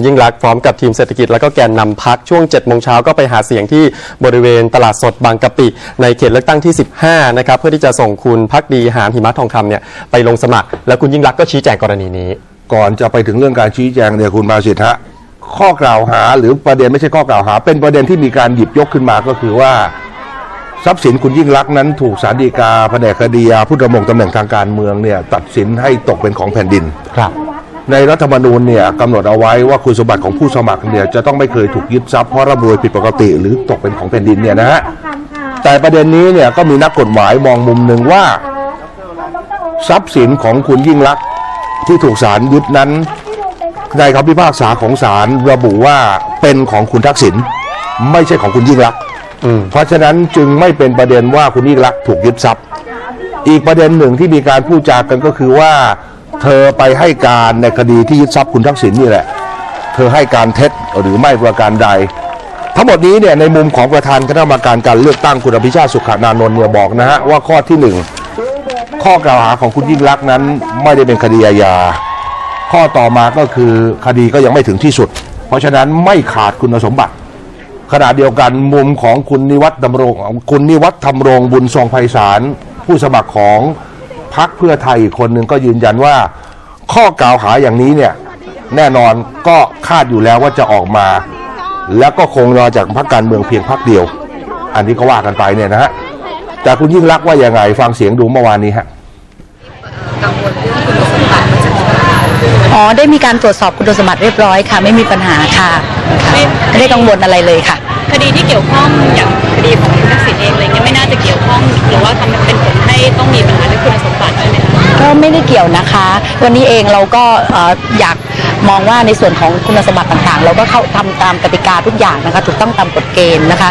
ยิ่งรักษณ์พร้อมกับทีมเศรษฐกิจแล้วก็แกนนำพักช่วง7จ็ดโมงเช้าก็ไปหาเสียงที่บริเวณตลาดสดบางกะปิ ในเขตเลือกตั้งที่ 15 นะครับ เพื่อที่จะส่งคุณพักดีหานหิมะทองคำเนี่ยไปลงสมัคร แล้วคุณยิ่งรักษณ์ก็ชี้แจงกรณีนี้ ก่อนจะไปถึงเรื่องการชี้แจงเนี่ยคุณมาสิทธะข้อกล่าวหาหรือประเด็นไม่ใช่ข้อกล่าวหา เป็นประเด็นที่มีการหยิบยกขึ้นมาก็คือว่า ทรัพย์สินคุณยิ่งรักษณ์นั้นถูกศาลฎีกาแผนกคดียาผู้ดำรงตำแหน่งทางการเมืองเนี่ยตัดสินให้ตกเป็นของแผ่นดิน ครับ ในรัฐธรรมนูญเนี่ยกำหนดเอาไว้ว่าคุณสมบัติของผู้สมัครเนี่ยจะต้องไม่เคยถูกยึดทรัพย์เพราะร่ำรวยผิดปกติ หรือตกเป็นของแผ่นดินเนี่ยนะฮะแต่ประเด็นนี้เนี่ยก็มีนักกฎหมายมองมุมหนึ่งว่า ทรัพย์สินของคุณยิ่งรักษณ์ที่ถูกศาลยึดนั้นในคำพิพากษาของศาลระบุว่าเป็นของคุณทักษิณไม่ใช่ของคุณยิ่งรักษณ์เพราะฉะนั้นจึงไม่เป็นประเด็นว่าคุณยิ่งรักษณ์ถูกยึดทรัพย์ อีกประเด็นหนึ่งที่มีการพูดจากันก็คือว่า เธอไปให้การในคดีที่ยึดทรัพย์คุณทักษิณนี่แหละ เธอให้การเท็จหรือไม่ประการใด ทั้งหมดนี้เนี่ยในมุมของประธานคณะกรรมการการเลือกตั้งคุณอภิชาติสุขานานนท์เนี่ยบอกนะฮะว่าข้อที่หนึ่งข้อกล่าวหาของคุณยิ่งรักษณ์นั้นไม่ได้เป็นคดีอาญาข้อต่อมาก็คือคดีก็ยังไม่ถึงที่สุด เพราะฉะนั้นไม่ขาดคุณสมบัติ ขณะเดียวกันมุมของคุณนิวัฒน์ดำรงคุณนิวัฒน์ธรรมรงบุญทรงไพศาลผู้สมัครของ พรรคเพื่อไทยอีกคนหนึ่งก็ยืนยันว่า ข้อกล่าวหาอย่างนี้เนี่ยแน่นอนก็คาดอยู่แล้วว่าจะออกมา แล้วก็คงรอจากพรรคการเมืองเพียงพรรคเดียว อันนี้ก็ว่ากันไปเนี่ยนะฮะแต่คุณยิ่งรักษณ์ว่ายังไงฟังเสียงดูเมื่อวานนี้ฮะอ๋อได้มีการตรวจสอบคุณสมบัติเรียบร้อยค่ะ ไม่มีปัญหาค่ะค่ะไม่ได้กังวลอะไรเลยค่ะ คดีที่เกี่ยวข้องอย่างคดีของคุณทักษิณเองอะไรเงี้ยไม่น่าจะเกี่ยวข้อง ยวนะคะ วันนี้เองเราก็ออยากมองว่าในส่วนของคุณสมบัติต่างๆ เราก็เข้าทำตามกติกาทุกอย่างนะคะ ถูกต้องตามกฎเกณฑ์นะคะ